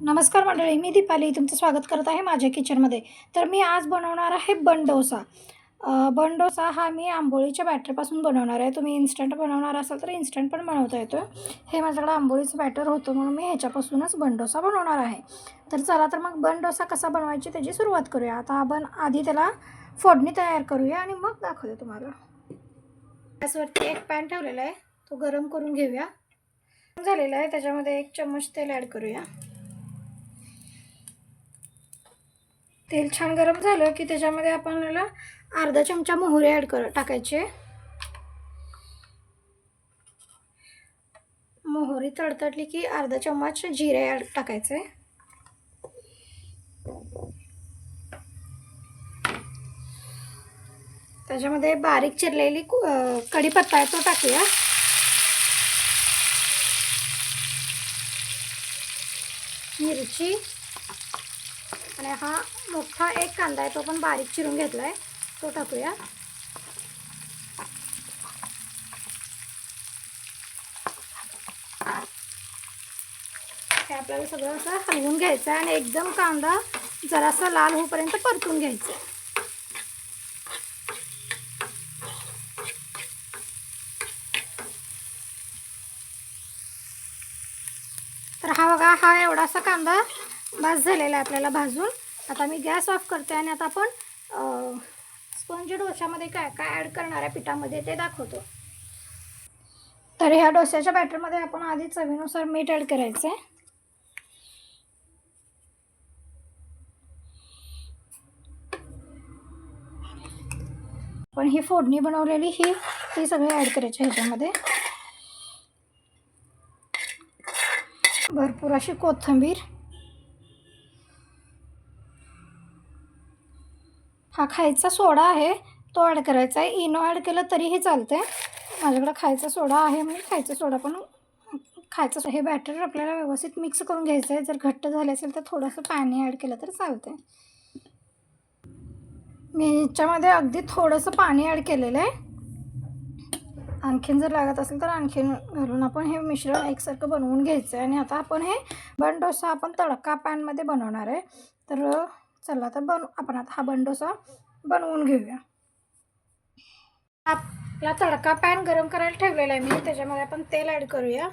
नमस्कार मंडळी मी दीपाली. तुमचं स्वागत करत आहे माझ्या किचनमध्ये. तर मी आज बनवणार आहे बंडोसा. बन बंडोसा हा मी आंबोळीच्या बॅटरपासून बनवणार आहे. तुम्ही इन्स्टंट बनवणार असाल तर इन्स्टंट पण बनवता येतो हे माझ्याकडे आंबोळीचं बॅटर होतं म्हणून मी ह्याच्यापासूनच बंडोसा बनवणार आहे. तर चला तर मग बंडोसा कसा बनवायची त्याची सुरुवात करूया. आता आपण आधी त्याला फोडणी तयार करूया आणि मग दाखवते तुम्हाला. गॅसवरती एक पॅन ठेवलेला आहे. तो गरम करून घेऊया. झालेला आहे. त्याच्यामध्ये एक चम्मच तेल ॲड करूया. तेल छान गरम झालं की त्याच्यामध्ये आपल्याला अर्धा चमचा मोहरी ॲड कर टाकायचे. मोहरी तडतडली की अर्धा चम्मच जिरे ॲड टाकायचे. त्याच्यामध्ये बारीक चिरलेली कढीपत्ता आहे तो टाकूया. मिरची आणि हा मोठा एक कांदा आहे तो पण बारीक चिरून घेतला आहे तो टाकूया. हे आपल्याला सगळं असं हलवून घ्यायचं आहे आणि एकदम कांदा जरासा लाल होईपर्यंत परतून घ्यायचं आहे तर हा बघा हा एवढासा कांदा भास झालेला आहे आपल्याला भाजून. आता मी गॅस ऑफ करते आणि आता आपण स्पंज डोशामध्ये काय काय ॲड करणार आहे पिठामध्ये ते दाखवतो. तर ह्या डोश्याच्या बॅटरमध्ये आपण आधी चवीनुसार मीठ ॲड करायचं आहे पण ही फोडणी बनवलेली ही ती सगळी ॲड करायची ह्याच्यामध्ये. भरपूर अशी कोथिंबीर. हा खायचा सोडा आहे. तो ॲड करायचा आहे. इनो ॲड केलं तरीही चालतं आहे माझ्याकडं खायचा सोडा आहे म्हणजे खायचा सोडा. पण खायचं हे बॅटर आपल्याला व्यवस्थित मिक्स करून घ्यायचं आहे. जर घट्ट झाले असेल तर थोडंसं पाणी ॲड केलं तर चालतं आहे मी ह्याच्यामध्ये अगदी थोडंसं पाणी ॲड केलेलं आहे. आणखीन जर लागत असेल तर आणखीन घालून आपण हे मिश्रण एकसारखं बनवून घ्यायचं आहे. आणि आता आपण हे बन डोसा आपण तडका पॅनमध्ये बनवणार आहे. तर चला तर बनू आपण आता हा बंडोसा बनवून घेऊया. आपला तडका पॅन गरम करायला ठेवलेला आहे मी त्याच्यामध्ये आपण तेल ॲड करूया.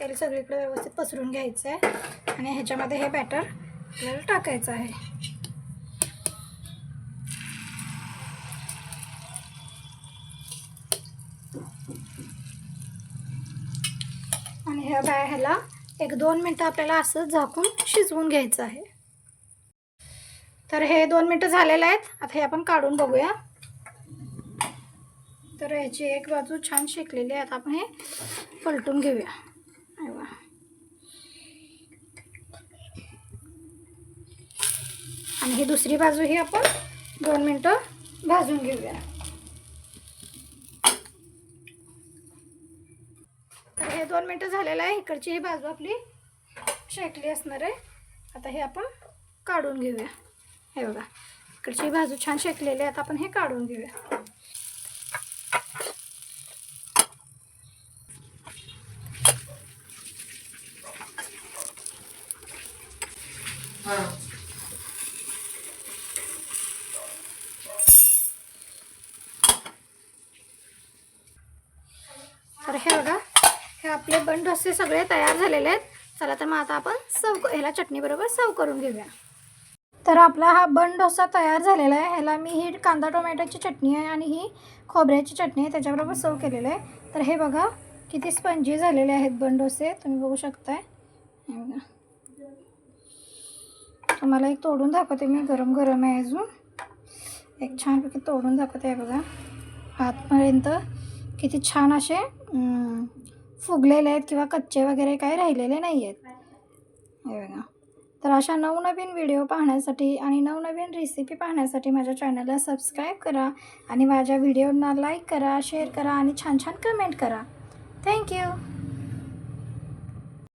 तेल सगळीकडे व्यवस्थित पसरून घ्यायचं आहे आणि ह्याच्यामध्ये हे बॅटर आपल्याला टाकायचं आहे. आणि ह्या बॅ ह्याला एक दोन मिनटं आपल्याला असं झाकून शिजवून घ्यायचं आहे. तर हे दोन मिनटं झालेले आहेत. आता हे आपण काढून बघूया. तर ह्याची एक बाजू छान शेकलेली आहे. आता आपण हे पलटून घेऊया. आणि ही दुसरी बाजू ही आपण दोन मिनटं भाजून घेऊया तर हे दोन मिनटं झालेलं आहे. इकडची ही बाजू आपली शेकली असणार आहे. आता हे आपण काढून घेऊया. हे बघा इकडची ही बाजू छान शेकलेली आहे. आता आपण हे काढून घेऊया. तर हे बघा आपले बन डोसे सगळे तयार झालेले आहेत. चला तर मग आता आपण सर्व ह्याला चटणीबरोबर सर्व करून घेऊया. तर आपला हा बन डोसा तयार झालेला आहे. ह्याला मी ही कांदा टोमॅटोची चटणी आहे आणि ही खोबऱ्याची चटणी आहे. त्याच्याबरोबर सर्व केलेलं आहे. तर हे बघा किती स्पंजी झालेले आहेत बन डोसे तुम्ही बघू शकताय. हे बघा. तुम्हाला एक तोडून दाखवते मी गरम गरम आहे अजून. एक छानपैकी तोडून दाखवते आहे बघा. आतपर्यंत किती छान असे फुगलेले आहेत किंवा कच्चे वगैरे काही राहिलेले नाही आहेत हे बघा. तर अशा नवनवीन व्हिडिओ पाहण्यासाठी आणि नवनवीन रेसिपी पाहण्यासाठी माझ्या चॅनलला सबस्क्राईब करा आणि माझ्या व्हिडिओना लाईक करा शेअर करा आणि छान छान कमेंट करा. थँक्यू